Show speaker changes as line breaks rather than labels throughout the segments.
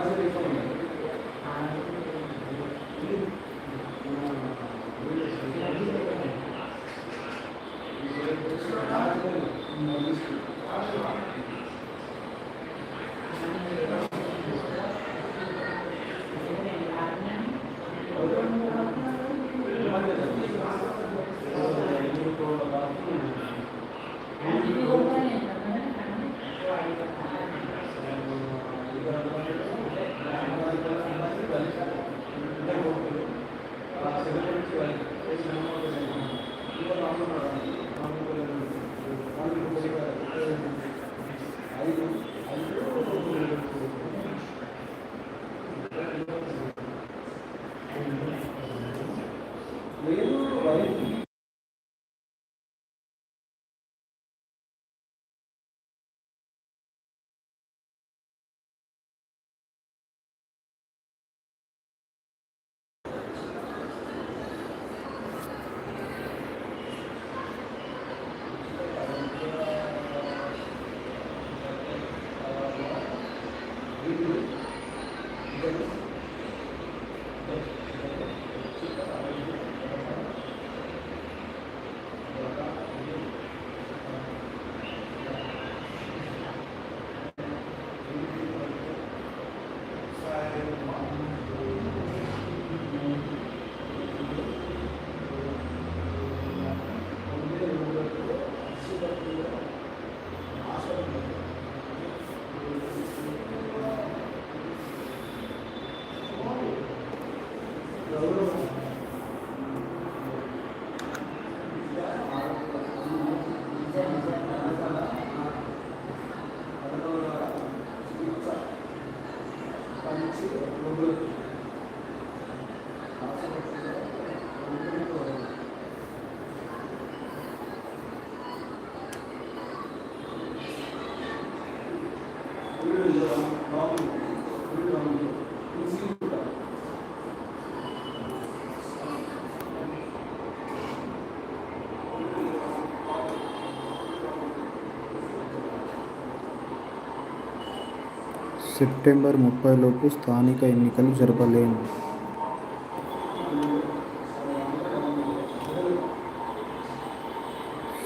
How does it determine? September ముప్పైలోపు స్థానిక ఎన్నికలు జరపలేం.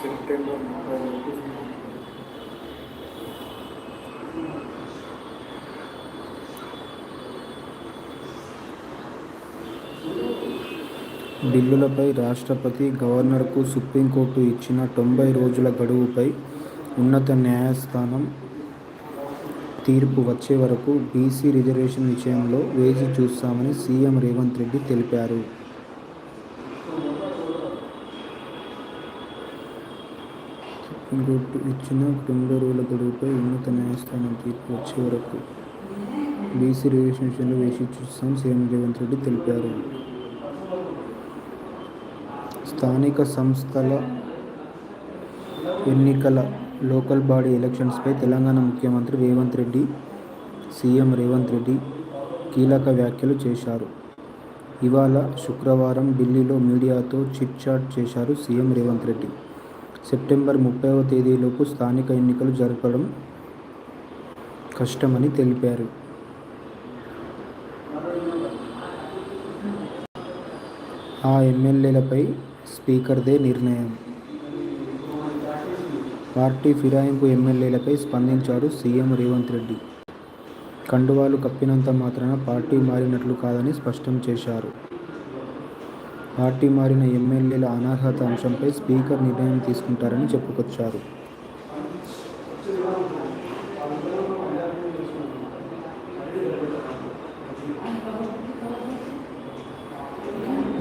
September ముప్పైలోపు బిల్లులపై రాష్ట్రపతి గవర్నర్కు సుప్రీంకోర్టు ఇచ్చిన తొంభై రోజుల గడువుపై ఉన్నత న్యాయస్థానం తీర్పు వచ్చే వరకు బీసీ రిజర్వేషన్ విషయంలో వేచి చూస్తామని సీఎం రేవంత్ రెడ్డి తెలిపారు. గుడ్ ఇచ్చిన కుటుంబరువుల గడువుపై ఉన్నత న్యాయస్థానం తీర్పు వచ్చే వరకు బీసీ రిజర్వేషన్ విషయంలో వేచి చూస్తామని సీఎం రేవంత్ రెడ్డి తెలిపారు. స్థానిక సంస్థల ఎన్నికల లోకల్ బాడీ ఎలక్షన్స్పై తెలంగాణ ముఖ్యమంత్రి రేవంత్ రెడ్డి సీఎం రేవంత్ రెడ్డి కీలక వ్యాఖ్యలు చేశారు. ఇవాళ శుక్రవారం ఢిల్లీలో మీడియాతో చిట్ చాట్ చేశారు సీఎం రేవంత్ రెడ్డి. సెప్టెంబర్ ముప్పైవ తేదీలోపు స్థానిక ఎన్నికలు జరపడం కష్టమని తెలిపారు. ఆ ఎమ్మెల్యేలపై స్పీకర్దే నిర్ణయం. పార్టీ ఫిరాయింపు ఎమ్మెల్యేలపై స్పందించారు సీఎం రేవంత్ రెడ్డి. కండువాలు కప్పినంత మాత్రాన పార్టీ మారినట్లు కాదని స్పష్టం చేశారు. పార్టీ మారిన ఎమ్మెల్యేల అనర్హత అంశంపై స్పీకర్ నిర్ణయం తీసుకుంటారని చెప్పుకొచ్చారు.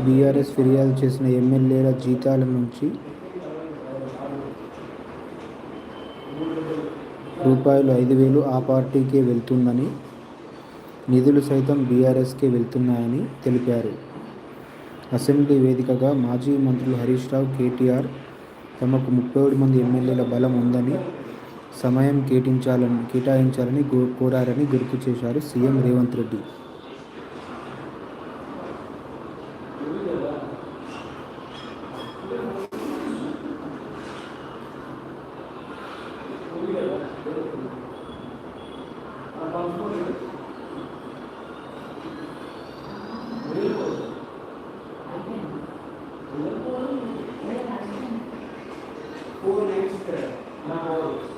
బీఆర్ఎస్ ఫిర్యాదు చేసిన ఎమ్మెల్యేల జీతాల నుంచి రూపాయలు ఐదు వేలు ఆ పార్టీకే వెళ్తుందని నిధులు సైతం బీఆర్ఎస్కే వెళ్తున్నాయని తెలిపారు. అసెంబ్లీ వేదికగా మాజీ మంత్రులు హరీష్ రావు కేటీఆర్ తమకు ముప్పై ఏడు మంది ఎమ్మెల్యేల బలం ఉందని సమయం కేటించాలని కేటాయించాలని కోరారని గుర్తు చేశారు సీఎం రేవంత్ రెడ్డి.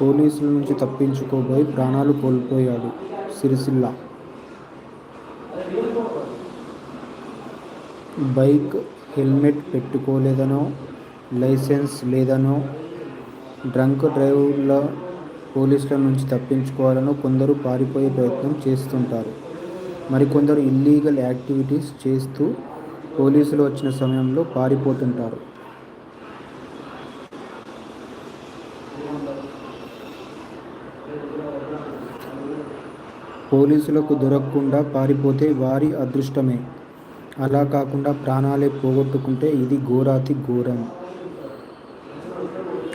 పోలీసుల నుంచి తప్పించుకోబోయి ప్రాణాలు కోల్పోయాడు సిరిసిల్ల. బైక్ హెల్మెట్ పెట్టుకోలేదనో లైసెన్స్ లేదనో డ్రంక్ డ్రైవ్ల పోలీసుల నుంచి తప్పించుకోవాలనో కొందరు పారిపోయే ప్రయత్నం చేస్తుంటారు. మరికొందరు ఇల్లీగల్ యాక్టివిటీస్ చేస్తూ పోలీసులు వచ్చిన సమయంలో పారిపోతుంటారు. పోలీసులకు దొరకకుండా పారిపోతే వారి అదృష్టమే. అలా కాకుండా ప్రాణాలే పోగొట్టుకుంటే ఇది ఘోరాతి ఘోరం.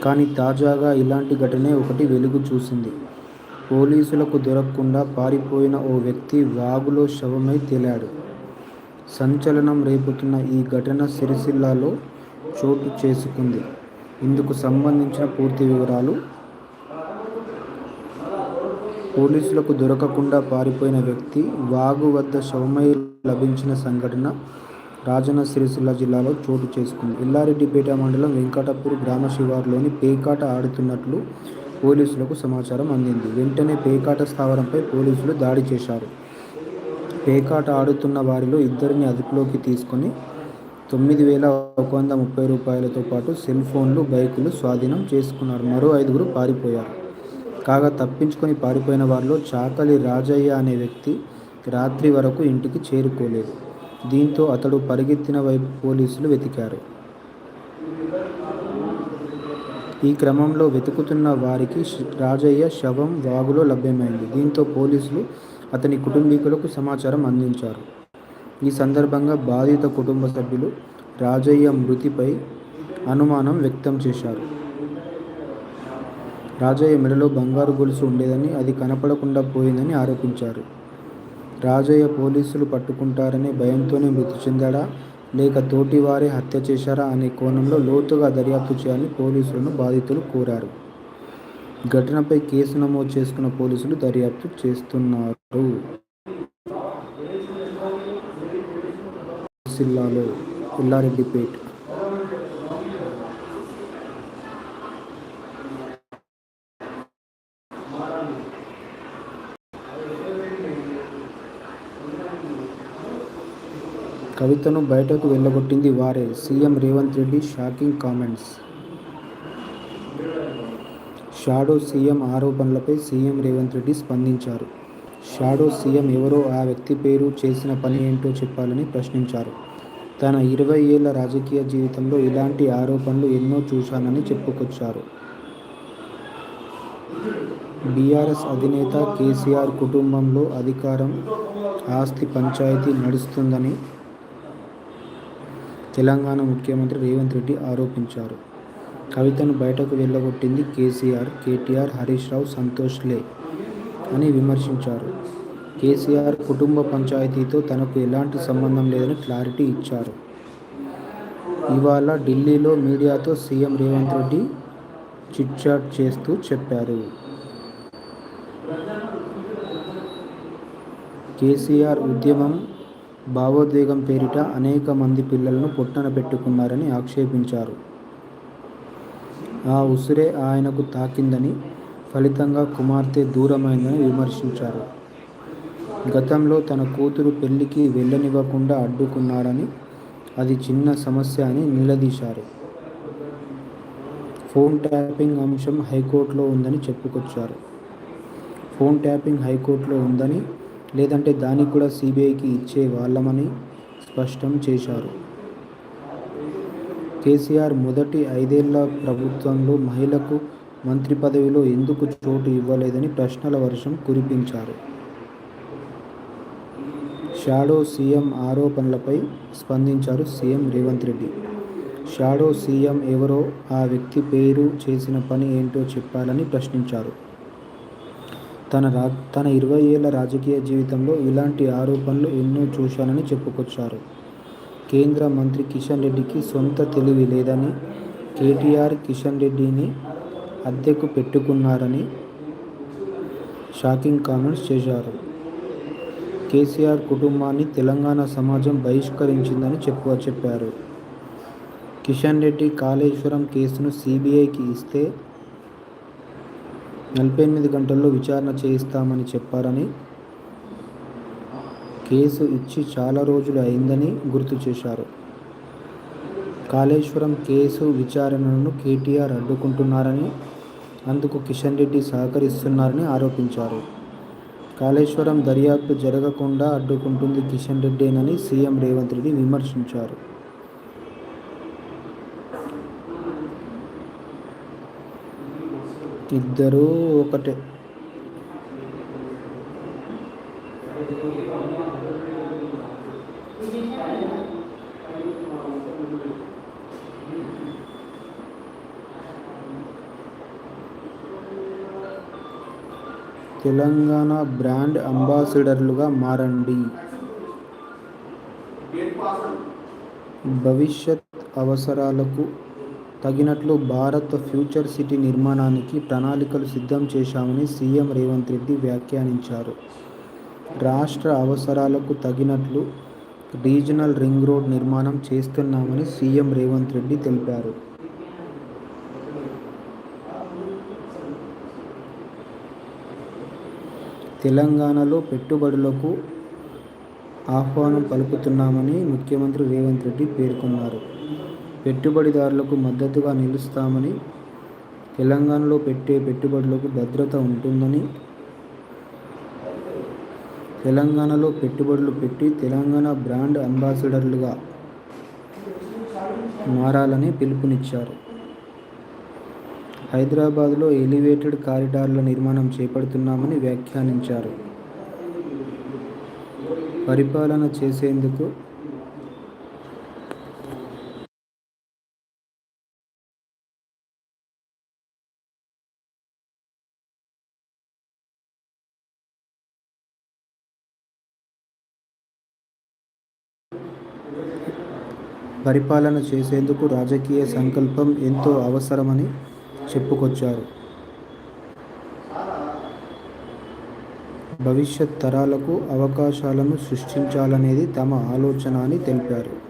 కానీ తాజాగా ఇలాంటి ఘటనే ఒకటి వెలుగు చూసింది. పోలీసులకు దొరకకుండా పారిపోయిన ఓ వ్యక్తి వాగులో శవమై తేలాడు. సంచలనం రేపుతున్న ఈ ఘటన సిరిసిల్లాలో చోటు చేసుకుంది. ఇందుకు సంబంధించిన పూర్తి వివరాలు పోలీసులకు దొరకకుండా పారిపోయిన వ్యక్తి వాగు వద్ద శవమై లభించిన సంఘటన రాజన్న సిరిసిల్ల జిల్లాలో చోటు చేసుకుంది. ఎల్లారెడ్డిపేట మండలం వెంకటపూర్ గ్రామ శివారులోని పేకాట ఆడుతున్నట్లు పోలీసులకు సమాచారం అందింది. వెంటనే పేకాట స్థావరంపై పోలీసులు దాడి చేశారు. పేకాట ఆడుతున్న వారిలో ఇద్దరిని అదుపులోకి తీసుకొని తొమ్మిది వేల ఒక వంద ముప్పై రూపాయలతో పాటు సెల్ ఫోన్లు బైకులు స్వాధీనం చేసుకున్నారు. మరో ఐదుగురు పారిపోయారు. కాగా తప్పించుకొని పారిపోయిన వారిలో చాకలి రాజయ్య అనే వ్యక్తి రాత్రి వరకు ఇంటికి చేరుకోలేదు. దీంతో అతడు పరిగెత్తిన వైపు పోలీసులు వెతికారు. ఈ క్రమంలో వెతుకుతున్న వారికి రాజయ్య శవం వాగులో లభ్యమైంది. దీంతో పోలీసులు అతని కుటుంబీకులకు సమాచారం అందించారు. ఈ సందర్భంగా బాధిత కుటుంబ సభ్యులు రాజయ్య మృతిపై అనుమానం వ్యక్తం చేశారు. రాజయ్య మెడలో బంగారు గొలుసు ఉండేదని అది కనపడకుండా పోయిందని ఆరోపించారు. రాజయ్య పోలీసులు పట్టుకుంటారనే భయంతోనే మృతి చెందాడా? లేక తోటివారే హత్య చేశారా అనే కోణంలో లోతుగా దర్యాప్తు చేయాలని పోలీసులను బాధితులు కోరారు. ఘటనపై కేసు నమోదు చేసుకున్న పోలీసులు దర్యాప్తు చేస్తున్నారు. జిల్లాలో ఉల్లారెడ్డిపేట్ కవితను బయటకు వెళ్ళగొట్టింది వారే. CM Revanth Reddy shocking comments. Shadow CM ఆరోపణలపై సీఎం రేవంత్ రెడ్డి స్పందించారు. షాడో సీఎం ఎవరో ఆ వ్యక్తి పేరు చేసిన పని ఏంటో చెప్పాలని ప్రశ్నించారు. తన ఇరవై ఏళ్ళ రాజకీయ జీవితంలో ఇలాంటి ఆరోపణలు ఎన్నో చూశానని చెప్పుకొచ్చారు. బీఆర్ఎస్ అధినేత కేసీఆర్ కుటుంబంలో అధికారం ఆస్తి పంచాయతీ నడుస్తుందని తెలంగాణ ముఖ్యమంత్రి రేవంత్ రెడ్డి ఆరోపించారు. కవితను బయటకు వెళ్ళగొట్టింది కేసీఆర్ కేటీఆర్ హరీష్ రావు సంతోష్ లే అని విమర్శించారు. కేసీఆర్ కుటుంబ పంచాయతీతో తనకు ఎలాంటి సంబంధం లేదని క్లారిటీ ఇచ్చారు. ఇవాళ ఢిల్లీలో మీడియాతో సీఎం రేవంత్ రెడ్డి చిట్చాట్ చేస్తూ చెప్పారు. కేసీఆర్ ఉద్యమం భావోద్వేగం పేరిట అనేక మంది పిల్లలను పొట్టన పెట్టుకున్నారని ఆక్షేపించారు. ఆ ఉసిరే ఆయనకు తాకిందని ఫలితంగా కుమార్తె దూరమైందని విమర్శించారు. గతంలో తన కూతురు పెళ్ళికి వెళ్ళనివ్వకుండా అడ్డుకున్నారని అది చిన్న సమస్య అని నిలదీశారు. ఫోన్ ట్యాపింగ్ అంశం హైకోర్టులో ఉందని చెప్పుకొచ్చారు. ఫోన్ ట్యాపింగ్ హైకోర్టులో ఉందని లేదంటే దానికి కూడా సిబిఐకి ఇచ్చే వాళ్ళమని స్పష్టం చేశారు. కేసీఆర్ మొదటి ఐదేళ్ళ ప్రభుత్వంలో మహిళకు మంత్రి పదవిలో ఎందుకు చోటు ఇవ్వలేదని ప్రశ్నల వర్షం కురిపించారు. షాడో సీఎం ఆరోపణలపై స్పందించారు CM Revanth Reddy. Shadow CM ఎవరో ఆ వ్యక్తి పేరు చేసిన పని ఏంటో చెప్పాలని ప్రశ్నించారు. తన రా తన ఇరవై ఏళ్ళ రాజకీయ జీవితంలో ఇలాంటి ఆరోపణలు ఎన్నో చూశానని చెప్పుకొచ్చారు. కేంద్ర మంత్రి కిషన్ రెడ్డికి సొంత తెలివి లేదని కేటీఆర్ కిషన్ రెడ్డిని అద్దెకు పెట్టుకున్నారని షాకింగ్ కామెంట్స్ చేశారు. కేసీఆర్ కుటుంబాన్ని తెలంగాణ సమాజం బహిష్కరించిందని చెప్పు చెప్పారు. కిషన్ రెడ్డి కాళేశ్వరం కేసును సిబిఐకి ఇస్తే నలభై ఎనిమిది గంటల్లో విచారణ చేయిస్తామని చెప్పారని కేసు ఇచ్చి చాలా రోజులు అయిందని గుర్తు చేశారు. కాళేశ్వరం కేసు విచారణను కేటీఆర్ అడ్డుకుంటున్నారని అందుకు కిషన్ రెడ్డి సహకరిస్తున్నారని ఆరోపించారు. కాళేశ్వరం దర్యాప్తు జరగకుండా అడ్డుకుంటుంది కిషన్ రెడ్డేనని సీఎం రేవంత్ రెడ్డి విమర్శించారు. ఇద్దరూ ఒకటే. తెలంగాణ బ్రాండ్ అంబాసిడర్లుగా మారండి. భవిష్యత్ అవసరాలకు తగినట్లు భారత్ ఫ్యూచర్ సిటీ నిర్మాణానికి ప్రణాళికలు సిద్ధం చేశామని సీఎం రేవంత్ రెడ్డి వ్యాఖ్యానించారు. రాష్ట్ర అవసరాలకు తగినట్లు రీజనల్ రింగ్ రోడ్ నిర్మాణం చేస్తున్నామని సీఎం రేవంత్ రెడ్డి తెలిపారు. తెలంగాణలో పెట్టుబడులకు ఆహ్వానం పలుకుతున్నామని ముఖ్యమంత్రి రేవంత్ రెడ్డి పేర్కొన్నారు. పెట్టుబడిదారులకు మద్దతుగా నిలుస్తామని తెలంగాణలో పెట్టే పెట్టుబడులకు భద్రత ఉంటుందని తెలంగాణలో పెట్టుబడులు పెట్టి తెలంగాణ బ్రాండ్ అంబాసిడర్లుగా మారాలని పిలుపునిచ్చారు. హైదరాబాద్లో ఎలివేటెడ్ కారిడార్ల నిర్మాణం చేపడుతున్నామని వ్యాఖ్యానించారు. పరిపాలన చేసేందుకు పరిపాలన చేసేందుకు రాజకీయ సంకల్పం ఎంతో అవసరమని చెప్పుకొచ్చారు. భవిష్యత్ తరాలకు అవకాశాలను సృష్టించాలనేది తమ ఆలోచన అని తెలిపారు.